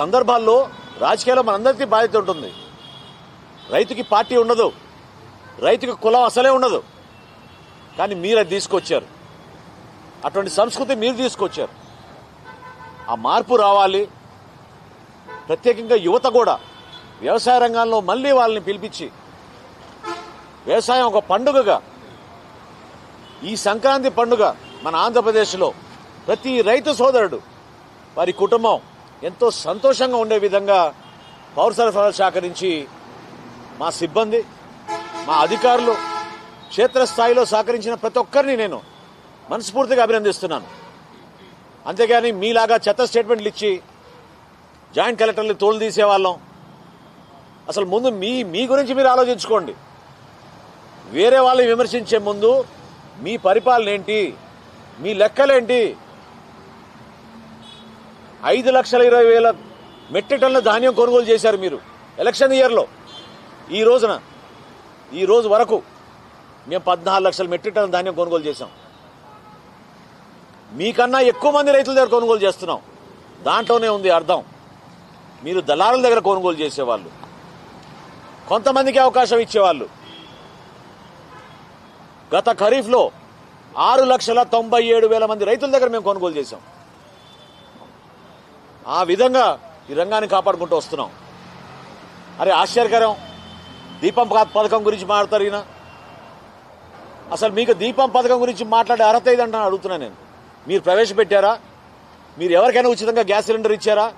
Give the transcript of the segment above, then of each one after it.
సందర్భాల్లో రాజకీయాల్లో మనందరికీ బాధ్యత ఉంటుంది. రైతుకి పార్టీ ఉండదు. రైతుకి కులం అసలే ఉండదు. కానీ మీరు అది తీసుకొచ్చారు. అటువంటి సంస్కృతి మీరు తీసుకొచ్చారు. ఆ మార్పు రావాలి. ప్రత్యేకంగా యువత కూడా వ్యవసాయ రంగంలో మళ్ళీ వాళ్ళని పిలిపించి వ్యవసాయం ఒక పండుగగా ఈ సంక్రాంతి పండుగ మన ఆంధ్రప్రదేశ్లో ప్రతి రైతు సోదరుడు వారి కుటుంబం ఎంతో సంతోషంగా ఉండే విధంగా పౌర సరఫరాల శాఖ నుంచి మా సిబ్బంది మా అధికారులు క్షేత్రస్థాయిలో సహకరించిన ప్రతి ఒక్కరిని నేను మనస్ఫూర్తిగా అభినందిస్తున్నాను. అంతేగాని మీలాగా చెత్త స్టేట్మెంట్లు ఇచ్చి జాయింట్ కలెక్టర్లు తోలు తీసేవాళ్ళం అసలు ముందు మీ మీ గురించి మీరు ఆలోచించుకోండి. వేరే వాళ్ళని విమర్శించే ముందు మీ పరిపాలన ఏంటి? మీ లెక్కలేంటి? ఐదు లక్షల ఇరవై వేల మెట్రిక్ టన్నుల ధాన్యం కొనుగోలు చేశారు మీరు. ఎలక్షన్ ఇయర్లో ఈ రోజున ఈ రోజు వరకు మేము పద్నాలుగు లక్షల మెట్రిక్ టన్నుల ధాన్యం కొనుగోలు చేశాం. మీకన్నా ఎక్కువ మంది రైతుల దగ్గర కొనుగోలు చేస్తున్నాం. దాంట్లోనే ఉంది అర్థం. మీరు దళారుల దగ్గర కొనుగోలు చేసేవాళ్ళు. కొంతమందికి అవకాశం ఇచ్చేవాళ్ళు. గత ఖరీఫ్లో ఆరు లక్షల తొంభై ఏడు వేల మంది రైతుల దగ్గర మేము కొనుగోలు చేశాం. ఆ విధంగా ఈ రంగాన్ని కాపాడుకుంటూ వస్తున్నాం. అరే ఆశ్చర్యకరం. దీపం పథకం గురించి మాట్లాడతారు ఈయన. అసలు మీకు దీపం పథకం గురించి మాట్లాడే అర్హత ఏదంటే అడుగుతున్నా నేను. మీరు ప్రవేశపెట్టారా? మీరు ఎవరికైనా ఉచితంగా గ్యాస్ సిలిండర్ ఇచ్చారా?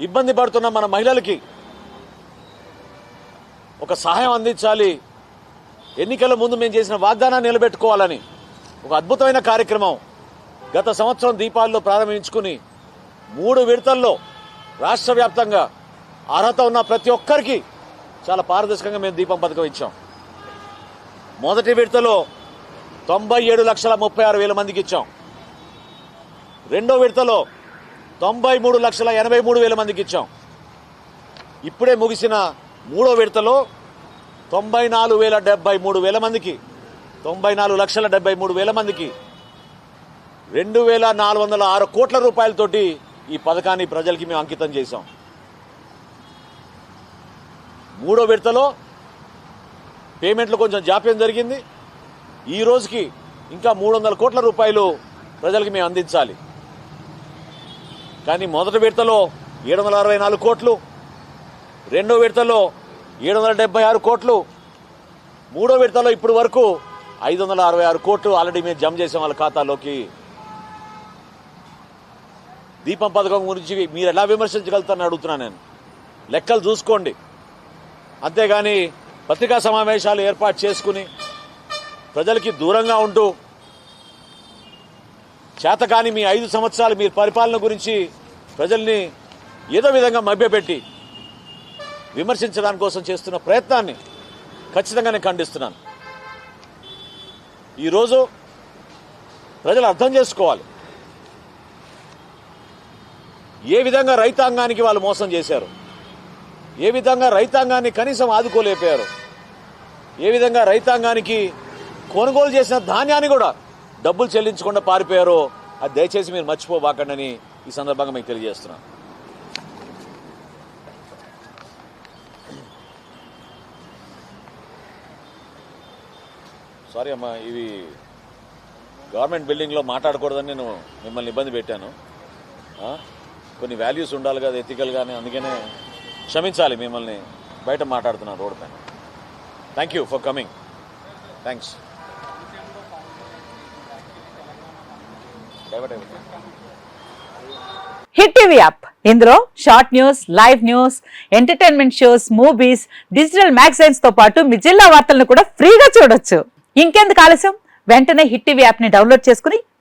ఇబ్బంది పడుతున్న మన మహిళలకి ఒక సహాయం అందించాలి. ఎన్నికల ముందు మేము చేసిన వాగ్దానాన్ని నిలబెట్టుకోవాలని. ఒక అద్భుతమైన కార్యక్రమం. గత సంవత్సరం దీపాల్లో ప్రారంభించుకుని మూడు విడతల్లో రాష్ట్ర వ్యాప్తంగా అర్హత ఉన్న ప్రతి ఒక్కరికి చాలా పారదర్శకంగా మేము దీపం పథకం ఇచ్చాం. మొదటి విడతలో తొంభై ఏడు లక్షల ముప్పై ఆరు వేల మందికి ఇచ్చాం. రెండో విడతలో తొంభై మూడు లక్షల ఎనభై మూడు వేల మందికి ఇచ్చాం. ఇప్పుడే ముగిసిన మూడో విడతలో తొంభై నాలుగు వేల డెబ్బై మూడు వేల మందికి తొంభై నాలుగు లక్షల డెబ్బై మూడు వేల మందికి రెండు వేల నాలుగు వందల ఆరు కోట్ల రూపాయలతోటి ఈ పథకాన్ని ప్రజలకి మేము అంకితం చేశాం. మూడో విడతలో పేమెంట్లు కొంచెం జాప్యం జరిగింది. ఈ రోజుకి ఇంకా మూడు వందల కోట్ల రూపాయలు ప్రజలకి మేము అందించాలి. కానీ మొదటి విడతలో ఏడు వందల అరవై నాలుగు కోట్లు రెండో విడతలో ఏడు వందల డెబ్బై ఆరు కోట్లు మూడో విడతలో ఇప్పటి వరకు ఐదు వందల అరవై ఆరు కోట్లు ఆల్రెడీ మేము జమ చేసాం వాళ్ళ ఖాతాలోకి. దీపం పథకం గురించి మీరు ఎలా విమర్శించగలుగుతారని అడుగుతున్నాను నేను. లెక్కలు చూసుకోండి. అంతేగాని పత్రికా సమావేశాలు ఏర్పాటు చేసుకుని ప్రజలకి దూరంగా ఉంటూ చేతకాని మీ ఐదు సంవత్సరాలు మీ పరిపాలన గురించి ప్రజల్ని ఏదో విధంగా మభ్యపెట్టి విమర్శించడానికి కోసం చేస్తున్న ప్రయత్నాన్ని ఖచ్చితంగా నేను ఖండిస్తున్నాను. ఈరోజు ప్రజలు అర్థం చేసుకోవాలి. ఏ విధంగా రైతాంగానికి వాళ్ళు మోసం చేశారు? ఏ విధంగా రైతాంగాన్ని కనీసం ఆదుకోలేకపోయారు ఏ విధంగా రైతాంగానికి కొనుగోలు చేసిన ధాన్యాన్ని కూడా డబ్బులు చెల్లించకుండా పారిపోయారో అది దయచేసి మీరు మర్చిపోబాకండి ఈ సందర్భంగా మీకు తెలియజేస్తున్నాను. సారీ అమ్మా ఇవి గవర్నమెంట్ బిల్డింగ్లో మాట్లాడకూడదని నేను మిమ్మల్ని ఇబ్బంది పెట్టాను. కొన్ని వాల్యూస్ ఉండాలి కదా ఎథికల్ కానీ అందుకనే క్షమించాలి మిమ్మల్ని. బయట మాట్లాడుతున్నాను రోడ్ పైన. Thank you for coming thanks Hit TV app ఇందులో short news live news entertainment shows movies digital మ్యాగజైన్స్తో పాటు మీ జిల్లా వార్తలను కూడా ఫ్రీగా చూడొచ్చు. ఇంకెందుకు ఆలస్యం? వెంటనే హిట్ టీవీ యాప్ని డౌన్లోడ్ చేసుకుని